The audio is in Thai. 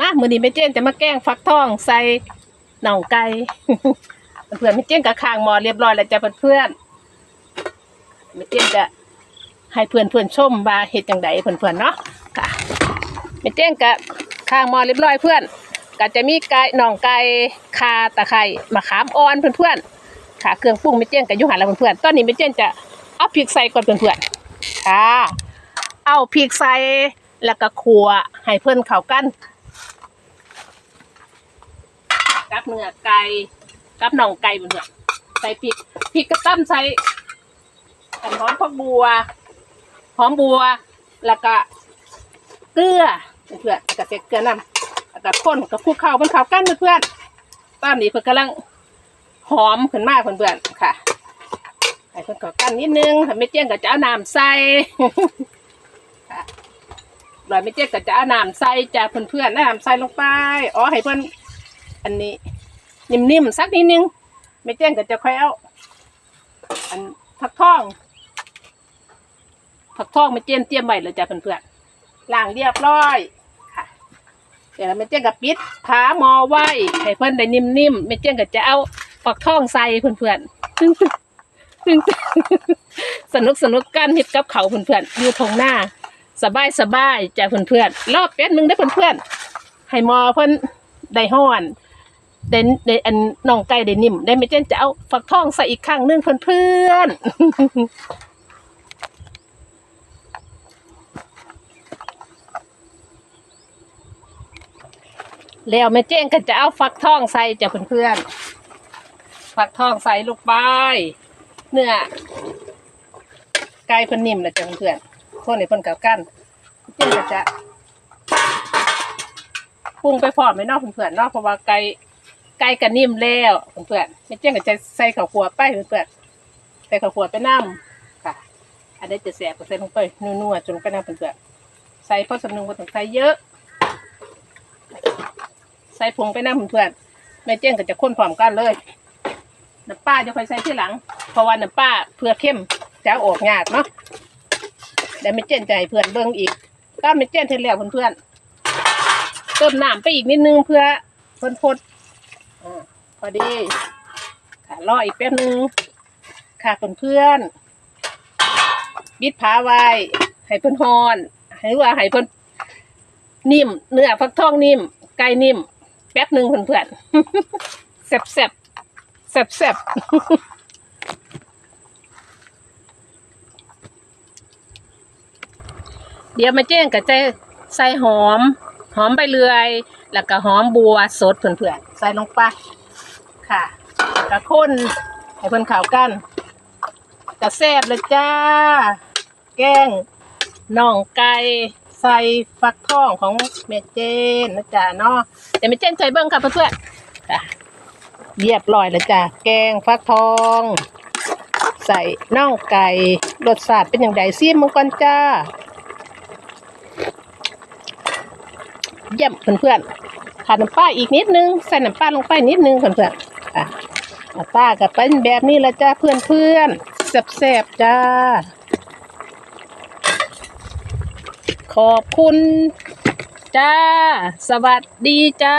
มามือนี้แม่เจนจะมาแกล้งฟักทองใส่หน่องไก่ เพื่อนๆแม่เจนกับคางหมอเรียบร้อยแล้วจ้ะเพื่อนๆแม่เจนจะให้เพื่อนเพื่อนชมว่าเฮ็ดจังไดเพื่อนเพื่อนเนาะค่ะแม่เจนกับคางหมอเรียบร้อยเพื่อนก็จะมีไก่หน่องไก่คาตะไคร้มะขามอ่อนเพื่อนเพื่อนๆค่ะเครื่องปรุงแม่เจนกับยุหันแล้วเพื่อนๆตอนนี้แม่เจนจะเอาพริกใส่ก่อนเพื่อนๆค่ะ เอาพริกใส่แล้วก็ขัวให้เพื่อนเข้ากัน กับเนื้อไก่กับหน่องไก่บนเนื้อใส่พริกพริกกระตั้มใส่หอมพักบัวหอมบัว แล้วก็เกลือเพื่อนๆแล้วก็เสร็จเกลือนำแล้วก็ข้นกับคลุกเข้ามันเข้ากันเพื่อนตอนนี้เพื่อนกำลังหอมขึ้นมากเพื่อนๆค่ะให้เพื่อนเข้ากันนิดนึงถ้าไม่เจียงก็จะเอาน้ำใส่ค่ะลอยไม่เจียงก็จะเอาน้ำใส่จ้ะเพื่อนๆน้ำใส่ลงไปอ๋อให้เพื่อน อันนี้ นิ่มๆสักนิดนึงไม่แจ้งก็จะค่อยเอา อันผักทอง ผักทองไม่เจียนเตียมไว้เลยจ้ะเพื่อนๆล้างเรียบร้อยค่ะเดี๋ยวไม่เจียงกับปิดผาหมอไว้ให้เพื่อนได้นิ่มๆไม่เจียงก็จะเอาผักทองใส่เพื่อนๆซึ่งซึ่งสนุกสนุกกันเฮ็ดกับเขาเพื่อนๆอยู่ตรงหน้า สบายสบายจ้ะเพื่อนๆรอบแป๊บนึงได้อเพื่อนๆให้หมอเพื่อนได้ห้อน เด่นเด่นอันน้องไก่เด่นนิ่มได้ไม่เจนจะเอาฝักทองใส่อีกครั้งนึงเพื่อนๆแล้วแม่เจ้งก็จะเอาฟักทองใส่จ้ะเพื่อนๆฟักทองใส่ลงไปเนื้อไก่เพิ่นนิ่มแล้วจ้ะเพื่อนๆคนในเพิ่นกับกันเจ้งก็จะปรุงไปพร้อมไหมนาะเพื่อนๆนาะเพราะว่าไก่ ไก่ก็นิ่มแล้วเพื่อนๆไม่เจ้งก็จะใส่ข้าวคั่วไปเพื่อนๆใส่ข้าวคั่วไปน้ำค่ะ อันนี้จะแสบก็ใส่ลงไปนัวๆจนไปน้ำเพื่อนๆใส่พอสำนึงก็ต้องใส่เยอะ ใส่ผงไปน้ำเพื่อนๆแม่เจ้งก็จะข้นพร้อมกันเลยน้ำปลาจะค่อยใส่ที่หลัง เพราะว่าน้ำปลาเพื่อเข้มจะออกยากเนาะแล้วแม่เจ้งจะให้เพื่อนเบิ่งอีกถ้าแม่เจ้งเสร็จแล้วเพื่อนๆเติมน้ำไปอีกนิดนึงเพื่อเพิ่นพด อดี ค่ะรออีกแป๊บนึง ค่ะเพื่อนๆบิดผาไว้ให้เพิ่อนฮอนให้ว่าให้เพิ่อนนิ่ม เนื้อฟักทองนิ่ม ไก่นิ่ม แป๊บหนึ่งเพื่อนๆแซ่บแซ่บแซ่บแซ่บเดี๋ยวมาแจ้งกับใจใส่หอม หอมใบเลื่อย แล้วก็หอมบัวสดเพื่อนๆใส่ลงไป ค่ะแล้วก็คนให้เพื่อนข่าวกันกระแซบเลยจ้า แกงน่องไก่ใส่ฟักทองของเมเจนนะจ๊ะเนาะเดี๋ยวเมเจนใส่เบิ้งค่ะเพื่อนๆจ้ะเรียบร้อยแล้วจ้ะแกงฟักทอง ใส่น่องไก่รสชาติเป็นอย่างไรซิมมังก่อนจ้าเยี่ยมเพื่อนๆขาดน้ำปลาอีกนิดนึง ใส่น้ำปลาลงไปนิดนึงเพื่อนๆ อะป้าก็เป็นแบบนี้ละจ้าเพื่อนเพื่อนแสบๆจ้า ขอบคุณ จ้า สวัสดีจ้า